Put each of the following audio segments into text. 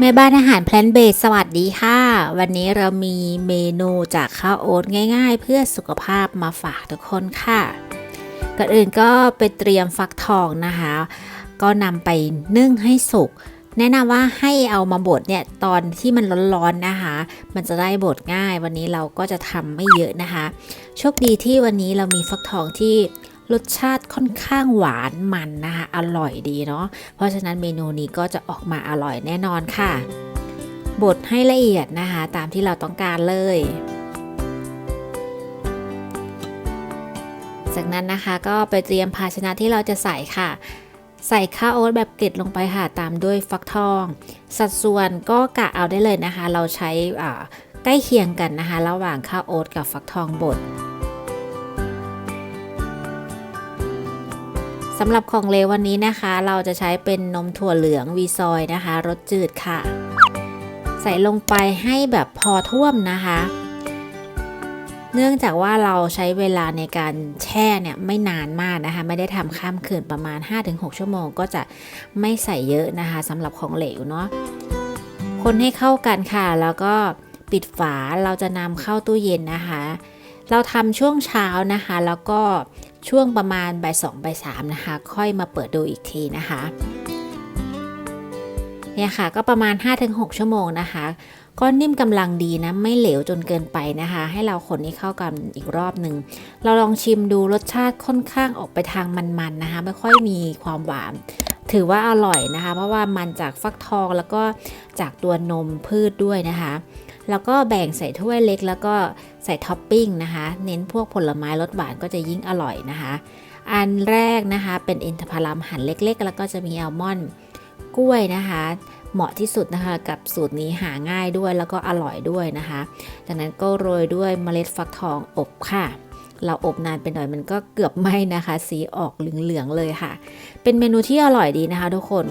แม่บ้านอาหารแพลนเบสสวัสดีค่ะ วันนี้เรามีเมนูจากข้าวโอ๊ตง่าย ๆ เพื่อสุขภาพมาฝากทุกคนค่ะก่อนอื่นก็ไปเตรียมฟักทองนะคะ ก็นำไปนึ่งให้สุก แนะนำว่าให้เอามาบดเนี่ยตอนที่มันร้อนๆนะคะ มันจะได้บดง่าย วันนี้เราก็จะทำไม่เยอะนะคะ โชคดีที่วันนี้เรามีฟักทองที่ รสชาติค่อนข้างหวานมันนะคะ อร่อยดีเนาะ เพราะฉะนั้นเมนูนี้ก็จะออกมาอร่อยแน่นอนค่ะ บดให้ละเอียดนะคะ ตามที่เราต้องการเลย จากนั้นนะคะก็ไปเตรียมภาชนะที่เราจะใส่ค่ะใส่ข้าวโอ๊ตแบบเกล็ดลงไปค่ะตามด้วยฟักทอง สัดส่วนก็กะเอาได้เลยนะคะ เราใช้ใกล้เคียงกันนะคะ ระหว่างข้าวโอ๊ตกับฟักทองบด สำหรับของเลววันนี้นะคะ เราจะใช้เป็นนมถั่วเหลืองวีซอยนะคะรสจืดค่ะ ใส่ลงไปให้แบบพอท่วมนะคะ เนื่องจากว่าเราใช้เวลาในการแช่เนี่ยไม่นานมากนะคะ ไม่ได้ทำข้ามคืนประมาณ 5-6 ชั่วโมง ก็จะไม่ใส่เยอะนะคะสำหรับของเหลวเนาะคนให้เข้ากันค่ะ แล้วก็ปิดฝาเราจะนำเข้าตู้เย็นนะคะ เราทำช่วงเช้านะคะ แล้วก็ ช่วงประมาณบ่ายสองบ่ายสามนะคะ ค่อยมาเปิดดูอีกทีนะคะเนี่ยค่ะก็ประมาณ 5-6 ชั่วโมงนะคะ ก็นิ่มกำลังดีนะ ไม่เหลวจนเกินไปนะคะ ให้เราคนนี้เข้ากันอีกรอบหนึ่ง เราลองชิมดูรสชาติค่อนข้างออกไปทางมันๆนะคะ ไม่ค่อยมีความหวาน ถือว่าอร่อยนะคะ เพราะว่ามันจากฟักทองแล้วก็จากตัวนมพืชด้วยนะคะ แล้วก็แบ่งใส่ถ้วยเล็ก แล้วก็ใส่ท็อปปิ้งนะคะ เน้นพวกผลไม้รสหวานก็จะยิ่งอร่อยนะคะ อันแรกนะคะเป็นอินทผลัมหั่นเล็ก ๆ แล้วก็จะมีอัลมอนด์กล้วยนะคะ เหมาะที่สุดนะคะกับสูตรนี้หาง่ายด้วยแล้วก็อร่อยด้วยนะคะ จากนั้นก็โรยด้วยเมล็ดฟักทองอบค่ะ เราอบนานไปหน่อยมันก็เกือบไหม้นะคะ สีออกเหลืองๆเลยค่ะ เป็นเมนูที่อร่อยดีนะคะ ทุกคน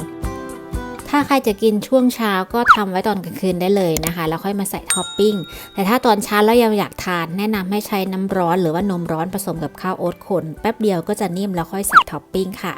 ถ้าใครจะกินช่วงเช้าก็ทำไว้ตอนกลางคืนได้เลยนะคะ แล้วค่อยมาใส่ท็อปปิ้ง แต่ถ้าตอนเช้าแล้วยังอยากทานแนะนำให้ใช้น้ำร้อนหรือว่านมร้อนผสมกับข้าวโอ๊ตคน แป๊บเดียวก็จะนิ่มแล้วค่อยใส่ท็อปปิ้งค่ะ